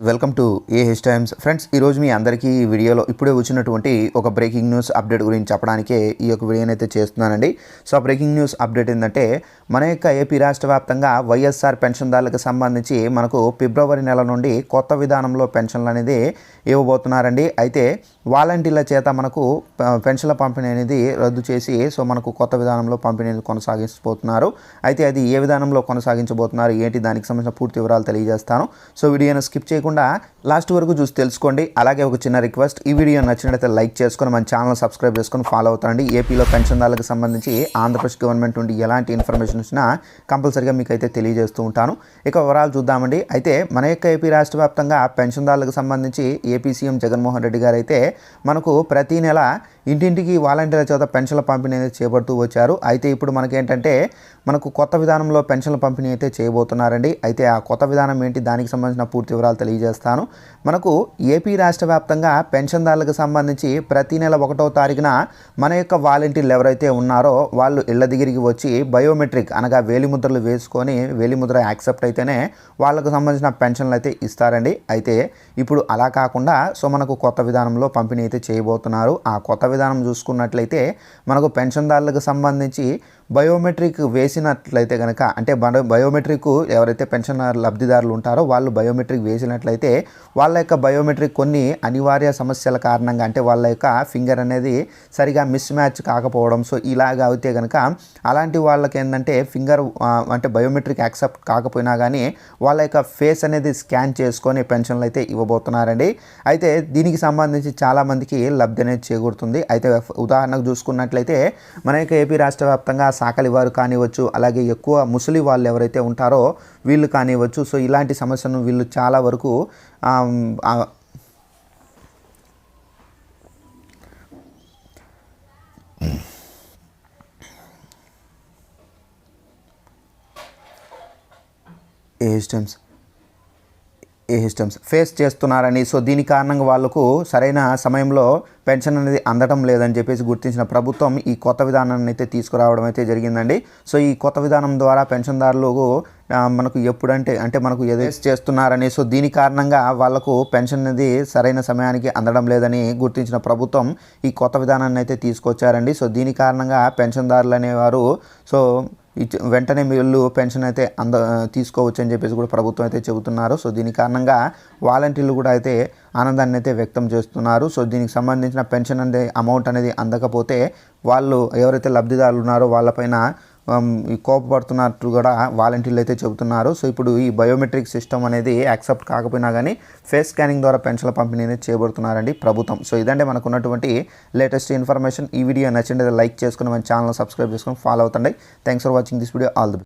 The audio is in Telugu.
Welcome to A H Times friends ఈరోజు మీ అందరికీ ఈ వీడియోలో ఇప్పుడే వచ్చినటువంటి ఒక బ్రేకింగ్ న్యూస్ అప్డేట్ గురించి చెప్పడానికే ఈ యొక్క వీడియోని అయితే చేస్తున్నానండి. సో ఆ బ్రేకింగ్ న్యూస్ అప్డేట్ ఏంటంటే మన యొక్క ఏపీ రాష్ట్ర వ్యాప్తంగా వైఎస్ఆర్ పెన్షన్దారులకు సంబంధించి మనకు ఫిబ్రవరి నెల నుండి కొత్త విధానంలో పెన్షన్లు అనేది ఇవ్వబోతున్నారండి. అయితే వాలంటీర్ల చేత మనకు పెన్షన్ల పంపిణీ అనేది రద్దు చేసి సో మనకు కొత్త విధానంలో పంపిణీ కొనసాగించబోతున్నారు అయితే అది ఏ విధానంలో కొనసాగించబోతున్నారు ఏంటి దానికి సంబంధించిన పూర్తి వివరాలు తెలియజేస్తాను. సో వీడియోని స్కిప్ చేయకుండా లాస్ట్ వరకు చూసి తెలుసుకోండి. అలాగే ఒక చిన్న రిక్వెస్ట్ ఈ వీడియో నచ్చినట్లయితే లైక్ చేసుకొని మన ఛానల్ సబ్స్క్రైబ్ చేసుకొని ఫాలో అవుతారండి. ఏపీలో పెన్షన్దారులకు సంబంధించి ఆంధ్రప్రదేశ్ గవర్నమెంట్ నుండి ఎలాంటి ఇన్ఫర్మేషన్ వచ్చినా కంపల్సరీగా మీకు అయితే తెలియజేస్తూ ఉంటాను. ఇక వివరాలు చూద్దామండి. అయితే మన యొక్క ఏపీ రాష్ట్ర వ్యాప్తంగా పెన్షన్దారులకు సంబంధించి ఏపీ సీఎం జగన్మోహన్ రెడ్డి గారు అయితే మనకు ప్రతి నెల ఇంటింటికి వాలంటీర్ల చేత పెన్షన్ల పంపిణీ అనేది చేపడుతూ వచ్చారు. అయితే ఇప్పుడు మనకేంటంటే మనకు కొత్త విధానంలో పెన్షన్ల పంపిణీ అయితే చేయబోతున్నారండి. అయితే ఆ కొత్త విధానం ఏంటి? దానికి సంబంధించిన పూర్తి వివరాలు తెలియజేస్తాను. మనకు ఏపీ రాష్ట్ర వ్యాప్తంగా పెన్షన్దారులకు సంబంధించి ప్రతి నెల ఒకటో తారీఖున మన యొక్క వాలంటీర్లు ఎవరైతే ఉన్నారో వాళ్ళు ఇళ్ళ దగ్గరికి వచ్చి బయోమెట్రిక్ అనగా వేలిముద్రలు వేసుకొని వేలిముద్ర యాక్సెప్ట్ అయితేనే వాళ్ళకు సంబంధించిన పెన్షన్లు అయితే ఇస్తారండి. అయితే ఇప్పుడు అలా కాకుండా సో మనకు కొత్త విధానంలో పంపిణీ అయితే చేయబోతున్నారు. ఆ కొత్త విధానం చూసుకున్నట్లయితే మనకు పెన్షన్దారులకు సంబంధించి బయోమెట్రిక్ వేసినట్లయితే కనుక అంటే బయోమెట్రిక్ ఎవరైతే పెన్షన్ లబ్ధిదారులు ఉంటారో వాళ్ళు బయోమెట్రిక్ వేసినట్లయితే వాళ్ళ యొక్క బయోమెట్రిక్ కొన్ని అనివార్య సమస్యల కారణంగా అంటే వాళ్ళ యొక్క ఫింగర్ అనేది సరిగా మిస్ మ్యాచ్ కాకపోవడం సో ఇలాగ అయితే కనుక అలాంటి వాళ్ళకి ఏంటంటే ఫింగర్ అంటే బయోమెట్రిక్ యాక్సెప్ట్ కాకపోయినా కానీ వాళ్ళ యొక్క ఫేస్ అనేది స్కాన్ చేసుకొని పెన్షన్లు అయితే ఇవ్వబోతున్నారండి. అయితే దీనికి సంబంధించి చాలామందికి లబ్ధి అనేది చేకూరుతుంది. అయితే ఉదాహరణకు చూసుకున్నట్లయితే మన యొక్క ఏపీ రాష్ట్ర వ్యాప్తంగా సాకలి వారు కానివ్వచ్చు అలాగే ఎక్కువ ముసలి వాళ్ళు ఎవరైతే ఉంటారో వీళ్ళు కానివ్వచ్చు సో ఇలాంటి సమస్యను వీళ్ళు చాలా వరకు ఆమ్, సిస్టమ్స్ ఫేస్ చేస్తున్నారని సో దీని కారణంగా వాళ్ళకు సరైన సమయంలో పెన్షన్ అనేది అందడం లేదని చెప్పేసి గుర్తించిన ప్రభుత్వం ఈ కొత్త విధానాన్ని అయితే తీసుకురావడం అయితే జరిగిందండి. సో ఈ కొత్త విధానం ద్వారా పెన్షన్దారులకు మనకు ఎప్పుడంటే అంటే మనకు ఎదేస్ చేస్తున్నారని సో దీని కారణంగా వాళ్ళకు పెన్షన్ అనేది సరైన సమయానికి అందడం లేదని గుర్తించిన ప్రభుత్వం ఈ కొత్త విధానాన్ని అయితే తీసుకొచ్చారండి. సో దీని కారణంగా పెన్షన్దారులు అనేవారు సో వెంటనే వీళ్ళు పెన్షన్ అయితే అంద తీసుకోవచ్చు అని చెప్పేసి కూడా ప్రభుత్వం అయితే చెబుతున్నారు. సో దీని కారణంగా వాలంటీర్లు కూడా అయితే ఆనందాన్ని అయితే వ్యక్తం చేస్తున్నారు. సో దీనికి సంబంధించిన పెన్షన్ అనేది అమౌంట్ అనేది అందకపోతే వాళ్ళు ఎవరైతే లబ్ధిదారులు ఉన్నారో వాళ్ళపైన కోపపడుతున్నట్టు కూడా వాలంటీర్లు అయితే చెబుతున్నారు. సో ఇప్పుడు ఈ బయోమెట్రిక్ సిస్టమ్ అనేది యాక్సెప్ట్ కాకపోయినా కానీ ఫేస్ స్కానింగ్ ద్వారా పెన్షన్ల పంపిణీ అనేది చేయబడుతున్నారండి ప్రభుత్వం. సో ఇదంటే మనకు ఉన్నటువంటి లేటెస్ట్ ఇన్ఫర్మేషన్. ఈ వీడియో నచ్చింది లైక్ చేసుకుని మన ఛానల్ సబ్స్క్రైబ్ చేసుకొని follow అవుతండి. Thanks for watching this video. All the